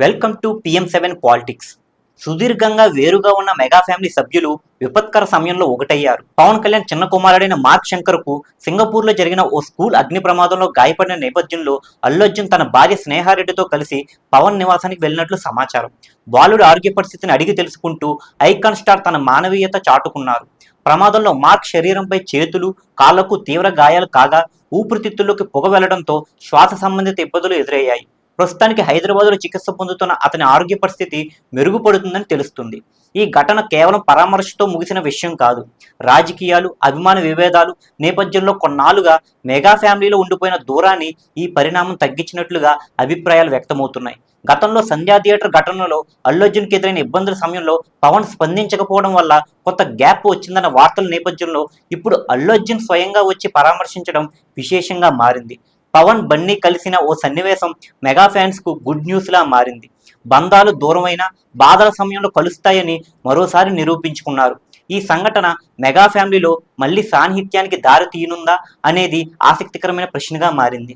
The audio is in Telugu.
Welcome to PM seven politics. సుదీర్ఘంగా వేరుగా ఉన్న మెగా ఫ్యామిలీ సభ్యులు విపత్కర సమయంలో ఒకటయ్యారు. పవన్ కళ్యాణ్ చిన్న కుమారుడైన మార్క్ శంకర్కు సింగపూర్లో జరిగిన ఓ స్కూల్ అగ్ని ప్రమాదంలో గాయపడిన నేపథ్యంలో అల్లర్జున్ తన భార్య స్నేహారెడ్డితో కలిసి పవన్ నివాసానికి వెళ్ళినట్లు సమాచారం. బాలుడి ఆరోగ్య పరిస్థితిని అడిగి తెలుసుకుంటూ ఐకాన్ స్టార్ తన మానవీయత చాటుకున్నారు. ప్రమాదంలో మార్క్ శరీరంపై చేతులు కాళ్ళకు తీవ్ర గాయాలు కాగా ఊపిరితిత్తుల్లోకి పొగ వెళ్ళడంతో శ్వాస సంబంధిత ఇబ్బందులు ఎదురయ్యాయి. ప్రస్తుతానికి హైదరాబాద్లో చికిత్స పొందుతున్న అతని ఆరోగ్య పరిస్థితి మెరుగుపడుతుందని తెలుస్తుంది. ఈ ఘటన కేవలం పరామర్శతో ముగిసిన విషయం కాదు. రాజకీయాలు అభిమాన విభేదాలు నేపథ్యంలో కొన్నాళ్ళుగా మెగా ఫ్యామిలీలో ఉండిపోయిన దూరాన్ని ఈ పరిణామం తగ్గించినట్లుగా అభిప్రాయాలు వ్యక్తమవుతున్నాయి. గతంలో సంధ్యా థియేటర్ ఘటనలో అల్లర్జున్కి ఎదురైన ఇబ్బందుల సమయంలో పవన్ స్పందించకపోవడం వల్ల కొంత గ్యాప్ వచ్చిందన్న వార్తల నేపథ్యంలో ఇప్పుడు అల్లు అర్జున్ స్వయంగా వచ్చి పరామర్శించడం విశేషంగా మారింది. పవన్ బన్నీ కలిసిన ఓ సన్నివేశం మెగా ఫ్యాన్స్కు గుడ్ న్యూస్ లా మారింది. బంధాలు దూరమైన బాధల సమయంలో కలుస్తాయని మరోసారి నిరూపించుకున్నారు. ఈ సంఘటన మెగా ఫ్యామిలీలో మళ్ళీ సాన్నిహిత్యానికి దారి తీయనుందా అనేది ఆసక్తికరమైన ప్రశ్నగా మారింది.